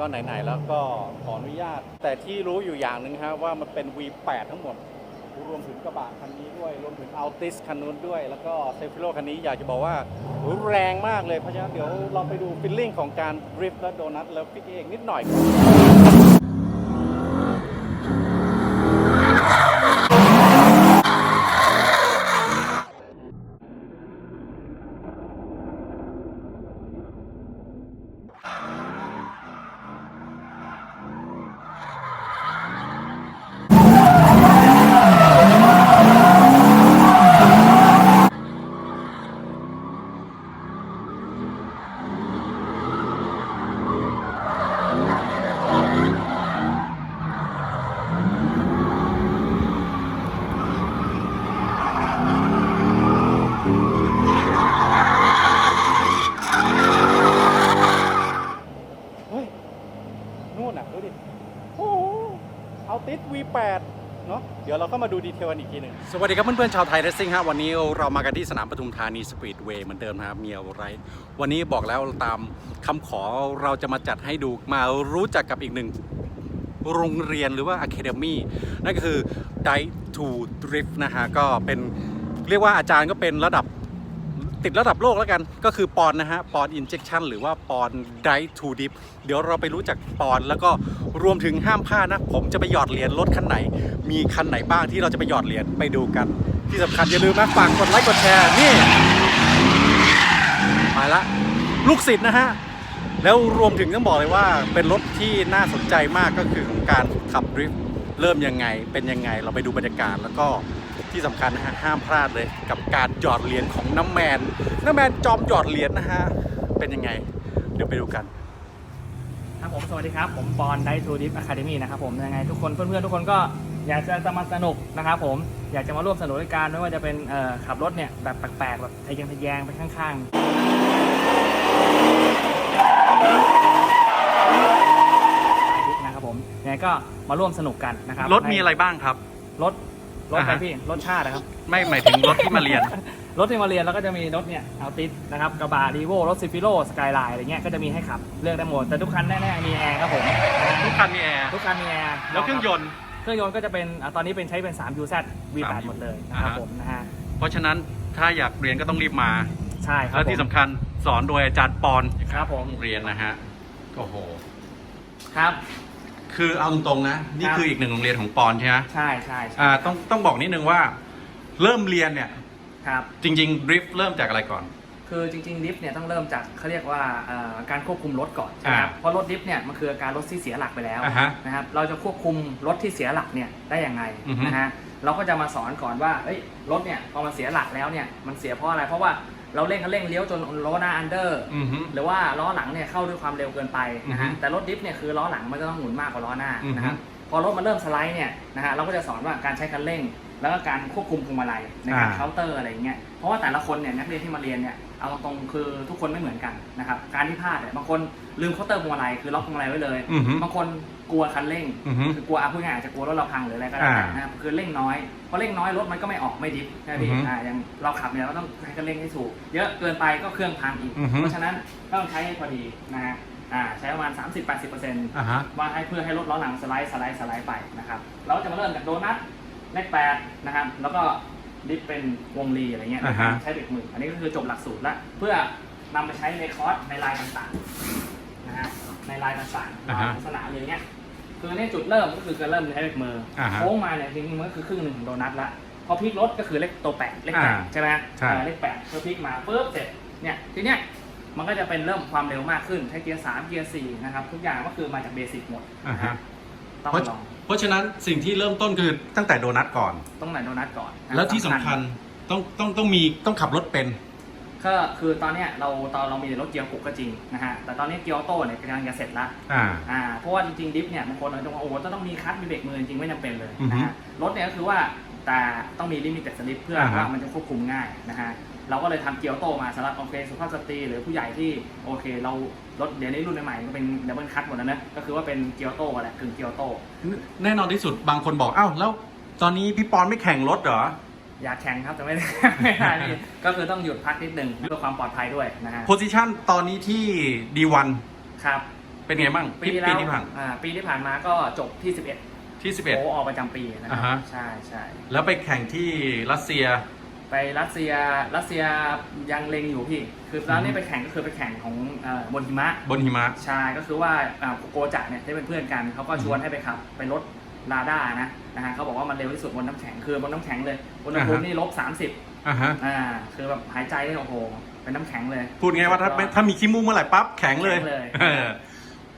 ก็ไหนๆแล้วก็ขออนุญาต แต่ที่รู้อยู่อย่างหนึ่งครับว่ามันเป็น V8 ทั้งหมด รวมถึงกระบะคันนี้ด้วย รวมถึงอัลติสคันนู้นด้วย แล้วก็เซฟิโลคันนี้อยากจะบอกว่าแรงมากเลย เพราะฉะนั้นเดี๋ยวเราไปดูฟิลลิ่งของการดริฟต์และโดนัทแล้วพิกเองนิดหน่อย เฮ้ย นู่นน่ะ ดูดิ โอ้โหเอา ติส V8 เนาะเดี๋ยวเราก็มาดูดีเทลกันอีกทีหนึ่งสวัสดีครับเพื่อนๆชาวไทยเรสซิ่งฮะวันนี้เรามากันที่สนามปทุมธานีสปีดเวย์เหมือนเดิมนะครับเมียไร วันนี้บอกแล้วตามคำขอเราจะมาจัดให้ดูมารู้จักกับอีกหนึ่งโรงเรียนหรือว่า Academy นั่นก็คือ Die to Drift นะฮะก็เป็นเรียกว่าอาจารย์ก็เป็นระดับ ติดระดับโลกแล้วกัน ก็คือปอนนะฮะ ปอน injection หรือว่าปอน Die to Drift เดี๋ยวเราไปรู้จักปอนแล้วก็รวมถึงห้ามพลาดนะ ผมจะไปหยอดเหรียญรถคันไหน มีคันไหนบ้างที่เราจะไปหยอดเหรียญไปดูกัน ที่สำคัญอย่าลืมนะฝากกดไลค์กดแชร์นี่มาละลูกศิษย์นะฮะแล้วรวมถึงต้องบอกเลยว่าเป็นรถที่น่าสนใจมากก็คือของการขับดริฟต์เริ่มยังไงเป็นยังไงเราไปดูบรรยากาศแล้วก็ ที่สำคัญนะฮะห้ามพลาดเลยกับการหยอดเหรียญของน้ำแมน น้ำแมนจอมหยอดเหรียญนะฮะเป็นยังไง เดี๋ยวไปดูกันครับผมสวัสดีครับ ผมปอนไดทูดิฟอะคาเดมี่นะครับผมยังไงทุกคนเพื่อนๆทุกคนก็อยากจะจะมาสนุกนะครับผมอยากจะมาร่วมสนุกด้วยกันไม่ว่าจะเป็นเอ่อขับรถเนี่ยแบบแปลกๆแบบทะเยงทะแยงไปข้างๆนะครับผมยังไงก็มาร่วมสนุกกันนะครับรถมีอะไรบ้างครับรถ รถอะไรอ่าฮะ พี่รถชาตินะครับ ไม่หมายถึงรถที่มาเรียน รถที่มาเรียนแล้วก็จะมีรถเนี่ยเอาติสนะครับกระบะรีโวรถซิฟิโลสกายไลน์อะไรเงี้ยก็จะมีให้ขับเลือกได้หมดแต่ทุกคันแน่ๆมีแอร์ครับผมทุกคันมีแอร์ทุกคันมีแอร์แล้วเครื่องยนต์ เครื่องยนต์ก็จะเป็นอะตอนนี้เป็นใช้เป็น3 UZ V8 หมดเลยนะครับอ่าฮะ ผมนะฮะเพราะฉะนั้นถ้าอยากเรียนก็ต้องรีบมาใช่ครับและที่ผม สำคัญสอนโดยอาจารย์ปอนครับผม เรียนนะฮะโอ้โห ครับ คือเอาตรงๆนะ นี่ครับคืออีกหนึ่งโรงเรียนของปอนใช่ไหมใช่ใช่ใช่อ่าต้องต้องบอกนิดนึงว่า เริ่มเรียนเนี่ยครับจริงๆดริฟต์เริ่มจากอะไรก่อน คือจริงๆดิฟเนี่ยต้องเริ่มจากเขาเรียกว่าเอ่อการควบคุมรถก่อนใช่ไหมครับอ่าเพราะรถดิฟเนี่ยมันคืออาการรถที่เสียหลักไปแล้วอ่าฮะนะครับเราจะควบคุมรถที่เสียหลักเนี่ยได้ยังไงอือฮึนะฮะเราก็จะมาสอนก่อนว่าเอ้ยรถเนี่ยพอมันเสียหลักแล้วเนี่ยมันเสียเพราะอะไรเพราะว่า เราเร่งคันเร่งเลี้ยวจนล้อหน้าอันเดอร์อือฮึ หรือว่าล้อหลังเนี่ยเข้าด้วยความเร็วเกินไปนะอืฮะอฮึแต่รถดิฟเนี่ยคือล้อหลังมันจะต้องหมุนมากกว่าล้อหน้าอือฮึนะครับพอรถมันเริ่มสไลด์เนี่ยนะฮะเราก็จะสอนว่าการใช้คันเร่ง แล้วก็การควบคุมพวงมาลัยในการอ่า เคาน์เตอร์อะไรอย่างเงี้ยเพราะว่าแต่ละคนเนี่ยนักเรียนที่มาเรียนเนี่ย เอาตรงๆคือทุกคนไม่เหมือนกันนะครับ การที่พลาดเนี่ยบางคนลืมเคาน์เตอร์พวงมาลัยคือล็อกพวงมาลัยไว้เลย อือฮึบางคนกลัวคันเร่ง อือฮึ คือกลัวอะพูดง่ายๆอาจจะกลัวรถเราพังหรืออะไรก็แล้วแต่อ่านะครับคือเร่งน้อยพอเร่งน้อยรถมันก็ไม่ออกไม่ดิฟใช่ไหมพี่อือฮึอ่าอย่างเราขับเนี่ยเราต้องใช้คันเร่งให้ถูก เยอะเกินไปก็เครื่องพังอีก อือฮึ เพราะฉะนั้นก็ต้องใช้ให้พอดีนะฮะอ่าใช้ประมาณ 30-80%อ่าฮะ ว่าให้เพื่อให้รถล้อหลังสไลด์สไลด์สไลด์ไปนะครับ เราจะมาเริ่มจากโดนัทเลขแปดนะครับ แล้วก็ ดิฟเป็นวงรีอะไรเงี้ยอ่าฮะ ใช้เบรกมืออันนี้ก็คือจบหลักสูตรแล้วเพื่อนำไปใช้ในคอร์สในลายต่างๆนะฮะในลายต่างๆอ่าฮะลักษณะอย่างเงี้ยคือเนี่ยจุดเริ่มก็คือการเริ่มใช้เบรกมืออาฮะโค้งมาเนี่ยจริงๆมันก็คือครึ่งหนึ่งของโดนัทละพอพลิกรถก็คือเลขตัวแปดเลขแปดอ่าใช่ไหมใช่ เออเลขแปดพอพลิกมาปุ๊บเสร็จเนี่ยทีเนี้ยมันก็จะเป็นเริ่มความเร็วมากขึ้นใช้เกียร์สามเกียร์สี่นะครับทุกอย่างก็คือมาจากเบสิกหมดอ่าฮะ ต้องเพราะลองเพราะฉะนั้นสิ่งที่เริ่มต้นคือตั้งแต่โดนัทก่อน ต้องไหนโดนัทก่อนนะแล้วที่สำคัญต้องต้องต้องมีต้องขับรถเป็น ก็คือตอนเนี้ยเราตอนเรามีรถเกียร์กุกก็จริงนะฮะแต่ตอนนี้เกียร์ออโต้เนี่ยกำลังจะเสร็จละอ่า อ่าเพราะว่าจริงๆดิฟเนี่ยบางคนอาจจะว่าโอ้โหต้องมีคัทมีเบรกมือจริงๆไม่จำเป็นเลยอือฮึนะฮะรถเนี่ยก็คือว่าแต่ต้องมีลิมิเต็ดสลิปเพื่ออ่าฮะ ว่ามันจะควบคุมง่ายนะฮะ เราก็เลยทำเกียร์ออโต้มาสำหรับโอเคสุภาพสตรีหรือผู้ใหญ่ที่โอเค เรารถเดี๋ยวนี้รุ่นใหม่ๆก็เป็นดับเบิลคัทหมดแล้วนะก็คือว่าเป็นเกียร์ออโต้แหละกึ่งเกียร์ออโต้แน่นอนที่สุดบางคนบอกอ้าวแล้วตอนนี้พี่ปอนไม่แข่งรถเหรออยากแข่งครับแต่ไม่ได้ไม่ได้พี่ก็คือต้องหยุดพักนิดนึงเพื่อความปลอดภัยด้วยนะฮะโพซิชันตอนนี้ที่ D1 ครับเป็นไงบ้างปีปีแล้วที่ผ่านอ่าปีที่ผ่านมาก็จบที่ 11 ที่โอออกประจำปีนะครัอ่าฮะใช่ใช่11แล้วไปแข่งที่รัสเซีย ไปรัสเซียรัสเซียยังเลงอยู่พี่ คือตอนนี้ไปแข่งก็คือไปแข่งของเอ่อบนหิมะบนหิมะ ใช่ก็คือว่าอ่าโกจะเนี่ยที่เป็นเพื่อนกันเขาก็ชวนให้ไปขับ ไปรถลาด้านะนะฮะเขาบอกว่ามันเร็วที่สุดบนน้ำแข็งคือบนน้ำแข็งเลยอุณหภูมิอ่าฮะ นี่ลบ30อ่าฮะอ่าคือแบบหายใจนี่โอ้โหเป็นน้ำแข็งเลย พูดง่ายว่าถ้าเป็นถ้ามีขี้มูกเมื่อไหร่ปั๊บแข็งเลยแข็งเลย เออ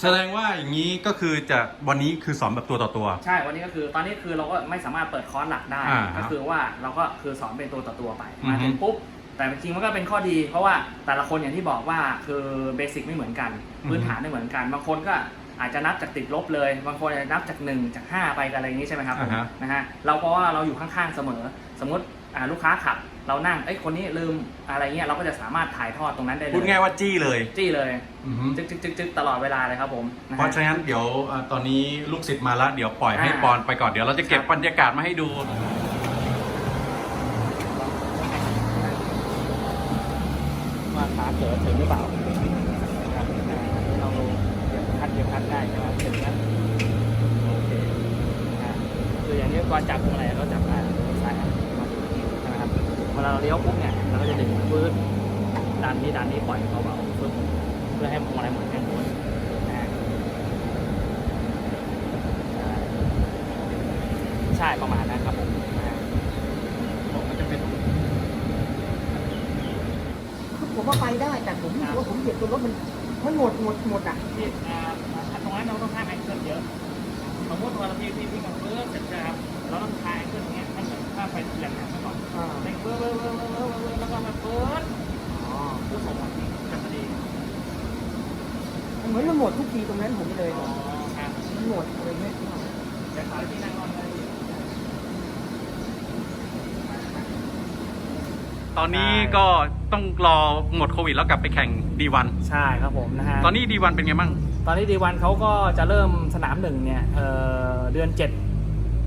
แสดงว่าอย่างนี้ก็คือจะวันนี้คือสอนแบบตัวต่อตัว ใช่ วันนี้ก็คือตอนนี้คือเราก็ไม่สามารถเปิดคอร์สหลักได้ อ่าก็คือว่าเราก็คือสอนเป็นตัวต่อตัวไปอือฮึ มาถึงปุ๊บ แต่จริงๆมันก็เป็นข้อดี เพราะว่าแต่ละคนอย่างที่บอกว่าคือเบสิกไม่เหมือนกันพื้นฐานไม่เหมือนกัน บางคนก็อาจจะนับจากติดลบเลย บางคนอาจจะนับจาก1จาก5ไปกันอะไรอย่างนี้ใช่ไหมครับผมอ่าฮะนะฮะเราเพราะว่าเราอยู่ข้างๆเสมอ สมมติอ่าลูกค้าขับ เรานั่งเอ้ยคนนี้ลืมอะไรเงี้ยเราก็จะสามารถถ่ายทอดตรงนั้นได้เลยพูดง่ายว่าจี้เลย จี้เลยอือฮึ จึ๊กจึ๊กจึ๊กจึ๊กตลอดเวลาเลยครับผมนฮเพราะฉะนั้นเดี๋ยวเอ่อตอนนี้ลูกศิษย์มาแล้วเดี๋ยวปล่อยให้อ่า ปอนไปก่อนเดี๋ยวเราจะเก็บบรรยากาศมาให้ดู ว่าขาเกิดถึงหรือเปล่านะครับอ่าเราเก็บคัดเก็บคัดได้ใช่ไหมถึงนะโอเคอ่าคืออย่างนี้ก่อนจับพวงอะไรเราจับอ่าซ้ายอะใช่ไหมครับ เราเลี้ยวปุ๊บเนี่ยเราก็จะดึงปื๊ดดันนี้ดันนี้ปล่อยเขาเบาๆปึ๊บเพื่อให้พวงอะไรเหมือนกันหมดนใช่ใช่ประมาณนั้นครับผมผมมันจะเป็นผมว่าไปได้แต่ผมว่าผมเหยียบตัวรถมันมันหมดหมดหมดอะที่ตรงนั้นเราต้องท่าแองเกิลเยอะสมมติว่าเราพี่พี่พี่กับเพื่อนเสร็จนะครับเราต้องทาแองเกิลอย่างเงี้ยให้เหมือนท่าไฟแหลมๆไปก่อน เล็งเพื่อเพื่อเพื่อเพื่อเพื่อเพื่อแล้วก็มาเปิดอ๋อผู้ส่งมาที่กันพอดีเหมือนมันหมดทุกทีตรงนั้นผมเลยอ๋อครับมันหมดอะไรเงี้ยเดี๋ยวขอให้พี่นั่งรอเลยตอนนี้ก็ต้องรอหมดโควิดแล้วกลับไปแข่งดีวันใช่ครับผมนะฮะตอนนี้ดีวันเป็นไงบ้างตอนนี้ดีวันเขาก็จะเริ่มสนามหนึ่งเนี่ยเอ่อเดือนเจ็ด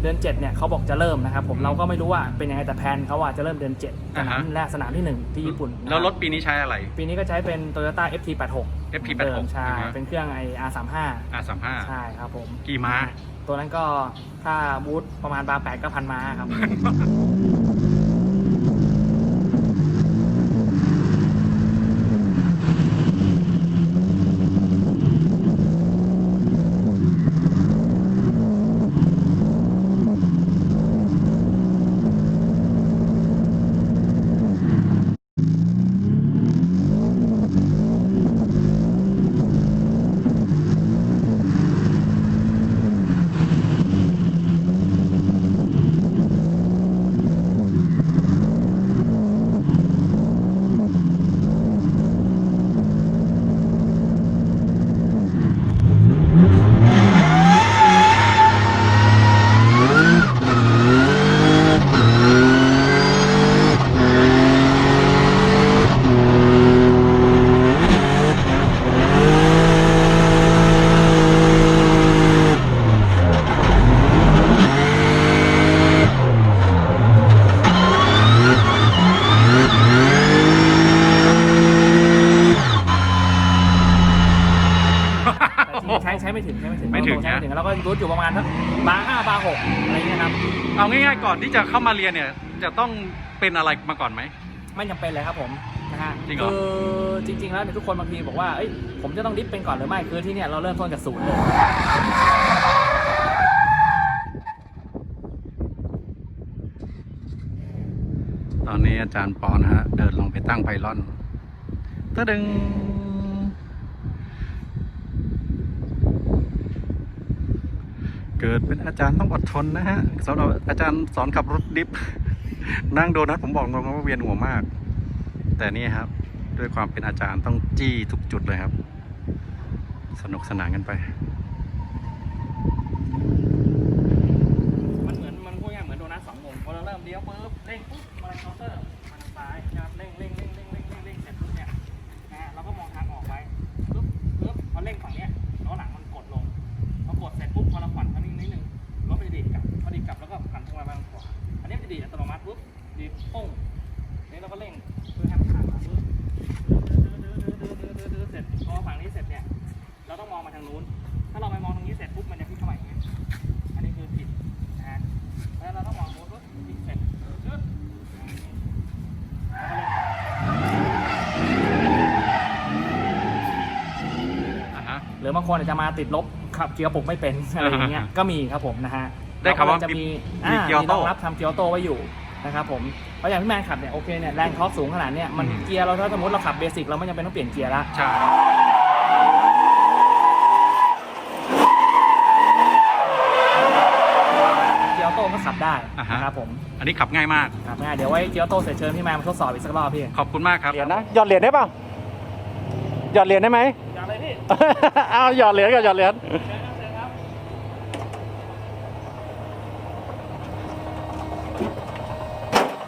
เดือนเจ็ดเนี่ยเขาบอกจะเริ่มนะครับผมเราก็ไม่รู้ว่าเป็นยังไงแต่แพลนเขาว่าจะเริ่มเดือนเจ็ดสอ่าฮะนามแรกสนามที่หนึ่งที่ญี่ปุ่นนะครับแล้วรถปีนี้ใช้อะไร ปีนี้ก็ใช้เป็น Toyota FT86 FT86 เดิมใช่อ่าฮะ เป็นเครื่องไอ R35 R35 ใช่ครับผม กี่ม้า ตัวนั้นก็ถ้าบูทประมาณบาร์แปดก็พันม้าครับ แต่จริงๆใช้ใช้ไม่ถึงใช้ไม่ถึง ไม่ถึ งใช้ไม่นะถึงแล้วก็บูทอยู่ประมาณสักบาร์ห้าบาร์หกอะไรเงี้ยครับ เอาง่ายๆก่อนที่จะเข้ามาเรียนเนี่ย จะต้องเป็นอะไรมาก่อนไหม ไม่จำเป็นเลยครับผมนะฮะจริงเหรอ คือจริง ๆ แล้วเนี่ยทุกคนบางทีบอกว่าเอ้ยผมจะต้องดิฟเป็นก่อนหรือไม่คือที่เนี่ยเราเริ่มต้นจากศูนย์เลยตอนนี้อาจารย์ปอนฮะ เดินลงไปตั้งไพลอนตะดึง เกิดเป็นอาจารย์ต้องอดทนนะฮะสำหรับอาจารย์สอนขับรถดิฟนั่งโดนัทผมบอกตรงๆว่าเวียนหัวมาก แต่นี่ครับ ด้วยความเป็นอาจารย์ต้องจี้ทุกจุดเลยครับ สนุกสนานกันไป มันเหมือนมันพูดง่ายๆเหมือนโดนัทสองมุมพอเราเริ่มเลี้ยวปุ๊บเร่งปุ๊บมาเคาน์เตอร์มาทางซ้ายนะครับเร่งเร่งเร่งเร่งเร่งเร่งเร่งเสร็จปุ๊บเนี่ยนะฮะเราก็มองทางออกไว้ปุ๊บปุ๊บพอเร่งฝั่งเนี้ยล้อหลังมันกดลงพอกดเสร็จปุ๊บพอเราผ่อนคันนี้นิดนึงรถมันจะดีดกลับพอดีดกลับแล้วก็ผ่อนทางมาทางขวาอันนี้มันจะดีดอัตโนมัติปุ๊บดีดปุ้งนี่เราก็เร่งเพื่อให้มันผ่านมาปุ๊บดื้อดื้อดื้อดื้อดื้อดื้อดื้อเสร็จพอฝั่งนี้เสร็จเนี่ยเราต้องมองมาทางนู้น รือบาง คนอาจจะมาติดลบขับเกียร์ปุกไม่เป็นอะไรอย่างเงี้ยก็มีครับผมนะฮะได้ข่าวว่าเรก็จะมีมีอ่าเกียร์ออโต้มีรองรับทำเกียร์ออโต้ไว้อยู่นะครับผมเพราะอย่างพี่แมนขับเนี่ยโอเคเนี่ยแรงท็อร์กสูงขนาดเนี้ยมันอืมเกียร์เราถ้าสมมติเราขับเบสิกเราไม่จำเป็นต้องเปลี่ยนเกียร์ละใช่เกียร์ออโต้ก็ขับได้อ่าฮะนะครับผม อันนี้ขับง่ายมากครับง่ายเดี๋ยวไว้เกียร์ออโต้เสร็จเชิญพี่แมนมาทดสอบอีกสักรอบพี่ ขอบคุณมากครับเหรียญนะหยอดเหรียญได้เปล่าหยอดเหรียญได้ไหมอย่างไร พี่เอาหยอดเหรียญกับหยอดเหรียญเชิญครับเชิญครับ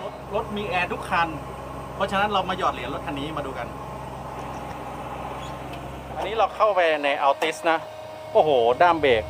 รถรถมีแอร์ทุกคัน เพราะฉะนั้นเรามาหยอดเหรียญรถคันนี้มาดูกัน อันนี้เราเข้าไปในอัลติสนะ โอ้โห ด้ามเบรก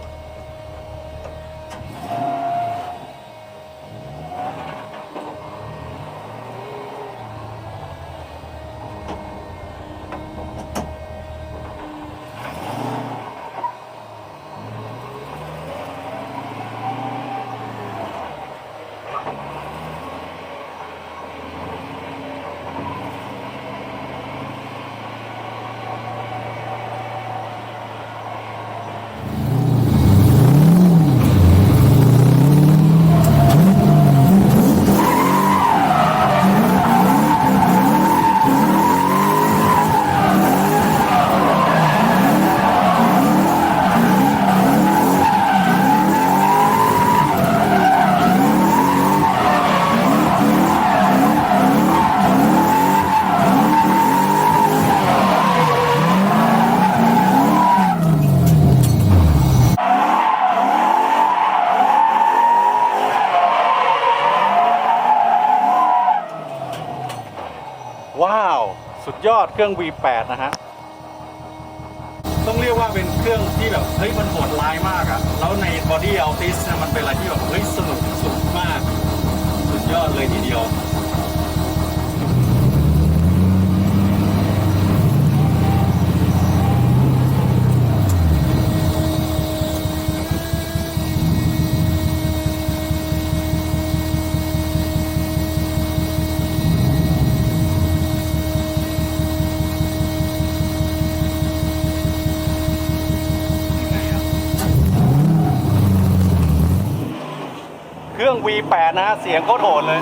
ว้าว สุดยอดเค รื่อง V8 นะฮะต้องเรียกว่าเป็นเครื่องที่แบบเฮ้ยมันโหดร้ายมากอะแล้วใน Body Altis เนี่ยมันเป็นอะไรที่แบบเฮ้ยสนุกสุดมาก สุดยอดเลยทีเดียว V8 นะฮะเสียงโคตรโหดเลย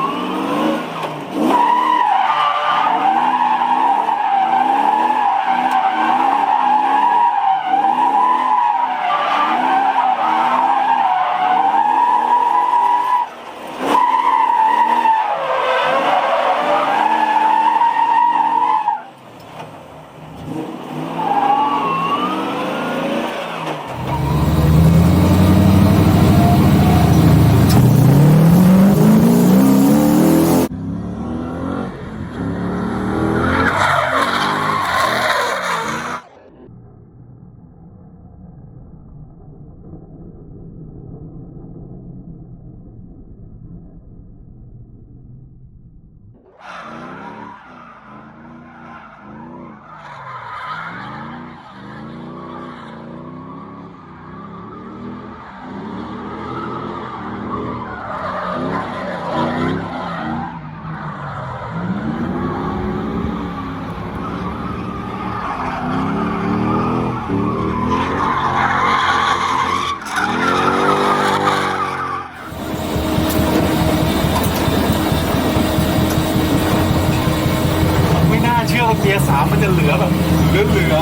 กียร์สามมันจะเหลือแบบเหลือเหลือ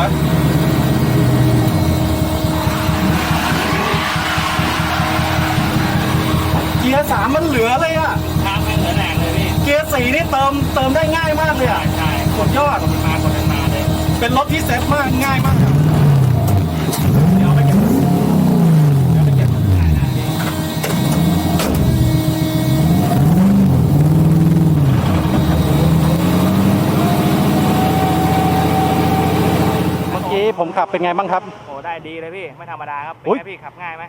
เกียร์สามมันเหลือเลยอะทางไม่เหลือแรงเลยพี่เกียร์สี่นี่เติมเติมได้ง่ายมากเลยอะใช่สุดยอดคนมาคนนั้นมาเลยเป็นรถที่เซ็ตมากง่ายมาก เดี๋ยวเอาไปเก็บเดี๋ยวเอาไปเก็บได้ได้พี่ เมื่อกี้ ผมขับเป็นไงบ้างครับ โอ้ได้ดีเลยพี่ ไม่ธรรมดาครับ เป็นอุ๊ย ไงพี่ขับง่ายไหม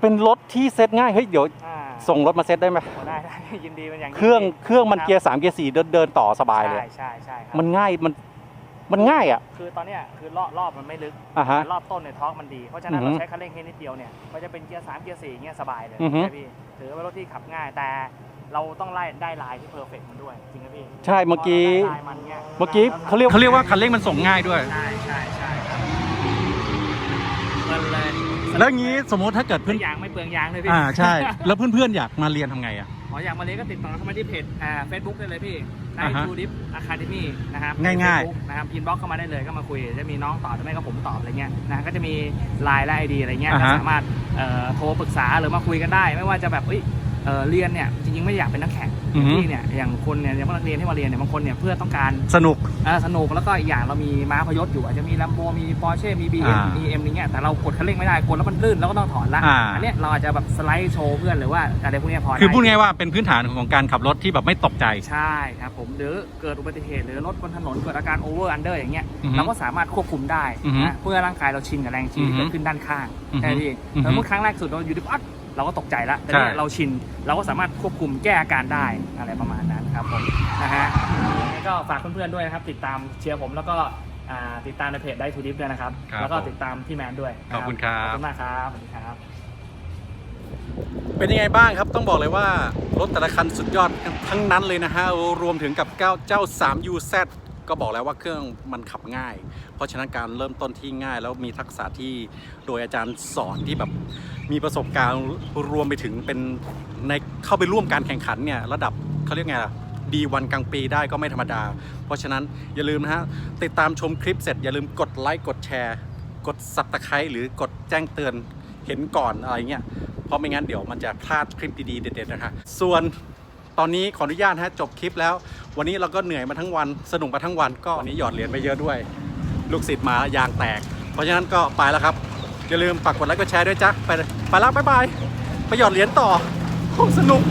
เป็นรถที่เซ็ตง่ายเฮ้ยเดี๋ยวอ่าส่งรถมาเซ็ตได้ไหมโอ้ได้ได้ ยินดีเป็นอย่างยิ่เครื่องพี่ เครื่องมันคบเกียร์สามเกียร์สี่เดินเดินต่อสบายเลย ใช่ใช่ใช่ครับมันง่ายมันมันง่ายอะคือตอนเนี้ยคือรอบรอบมันไม่ลึกอะฮะ รอบต้นเนี่ยท็อร์กมันดี เพราะฉะนั้นอือฮึเราใช้คันเร่งแค่นิดเดียวเนี่ยมันจะเป็นเกียร์สามเกียร์สี่เงี้ยสบายเลยอือฮึ ใช่พี่ถือว่าเป็นรถที่ขับง่ายแต่เราต้องไล่ได้ลายที่เพอร์เฟกมันด้วยจริงไหมพี่ใช่เมื่อกี้พราได้ลายมันนี่ยเมื่อกี้เขาเรียกเขาเรียกว่าคันเร่งมันส่งง่ายด้วย ใช่ใช่ใช่ครับ แล้วงี้สมมติถ้าเกิดเพื่เพื่ออนยางไม่เปลืองยางเลยพี่อ่าใช่ แล้วเพื่อนๆอยากมาเรียนทำไงอะขออยากมาเรียนก็ติดต่อเข้ามาที่เพจอ่าเฟซบุ๊กได้เลยพี่ได้อ่าฮะทูดิฟอะคาเดมี่นะครับง่ายๆ ๆนะครับอินบ็อกเข้ามาได้เลยก็มาคุยจะมีน้องตอบหรือไม่ก็ผมตอบอะไรเงี้ยนะก็จะมีไลน์และไอดีอะไรเงี้ยอ่าก็ฮะ สามารถเอ่อโทรปรึกษาหรือมาคุยกันได้ ไม่ว่าจะแบบเอ้ย เอ่อเรียนเนี่ยจริงๆไม่อยากเป็นนักแข่งอือฮึ ที่เนี่ยอย่างคนเนี่ยอย่างพวกนักเรียนที่มาเรียนเนี่ยบางคนเนี่ยเพื่อต้องการสนุก เอ่อสนุกแล้วก็อีกอย่างเรามีม้าพยศอยู่อาจจะมีลัมโบมีปอร์เช่มีบีเอ็มอ่ามีเอ็มอย่างเงี้ยแต่เรากดคันเร่งไม่ได้กดแล้วมันลื่นแล้วก็ต้องถอนละอ่า อันเนี้ยเราอาจจะแบบสไลด์โชว์เพื่อนหรือว่าอะไรพวกเนี้ยพอได้ คือพูดง่ายๆว่าเป็นพื้นฐานของการขับรถที่แบบไม่ตกใจ ใช่ครับผมหรือเกิดอุบัติเหตุหรือรถบนถนนเกิดอาการโอเวอร์อันเดอร์อย่างเงี้ยอือฮึเราก็สามารถควบคุมได้อือฮึนะเพื่อร่างกายเราชินกับแรงชี้อือฮึที่เกิดขึ้นด้านข้างอือฮึใช่พี่อือฮึสมมติครั้งแรกสุดเราอยู่ที่ปั๊บ เราก็ตกใจแล้วแต่ใช่เนี่ยเราชินเราก็สามารถควบคุมแก้อาการได้อะไรประมาณนั้นครับผมนะฮะยังไงก็ฝากเพื่อนๆด้วยนะครับติดตามเชียร์ผมแล้วก็อ่าติดตามในเพจได้ทูดิฟด้วยนะครับครับแล้วก็ผมติดตามพี่แมนด้วยนะขอบคุณครับขอบคุณมากครับสวัสดีครับ เป็นยังไงบ้างครับต้องบอกเลยว่ารถแต่ละคันสุดยอดทั้งนั้นเลยนะฮะรวมถึงกับเจ้าเจ้า 3UZ ก็บอกแล้วว่าเครื่องมันขับง่าย เพราะฉะนั้นการเริ่มต้นที่ง่าย แล้วมีทักษะที่โดยอาจารย์สอนที่แบบมีประสบการณ์รวมไปถึงเป็นในเข้าไปร่วมการแข่งขันเนี่ยระดับเขาเรียกไงล่ะดีวันกลางปีได้ก็ไม่ธรรมดา เพราะฉะนั้นอย่าลืมนะฮะติดตามชมคลิปเสร็จอย่าลืมกดไลค์กดแชร์ กดสับตะไคร้หรือกดแจ้งเตือนเห็นก่อนอะไรเงี้ยเพราะไม่งั้นเดี๋ยวมันจะพลาดคลิปดีๆเด็ดๆนะคะส่วน ตอนนี้ขออนุญาตฮะจบคลิปแล้ว วันนี้เราก็เหนื่อยมาทั้งวันสนุกมาทั้งวัน ก็วันนี้หยอดเหรียญไปเยอะด้วย ลูกศิษย์มายางแตก เพราะฉะนั้นก็ไปแล้วครับอย่าลืมฝากกดไลค์กดแชร์ด้วยจ้ะไปไปแล้วบ๊ายบายไปหยอดเหรียญต่อโคตรสนุก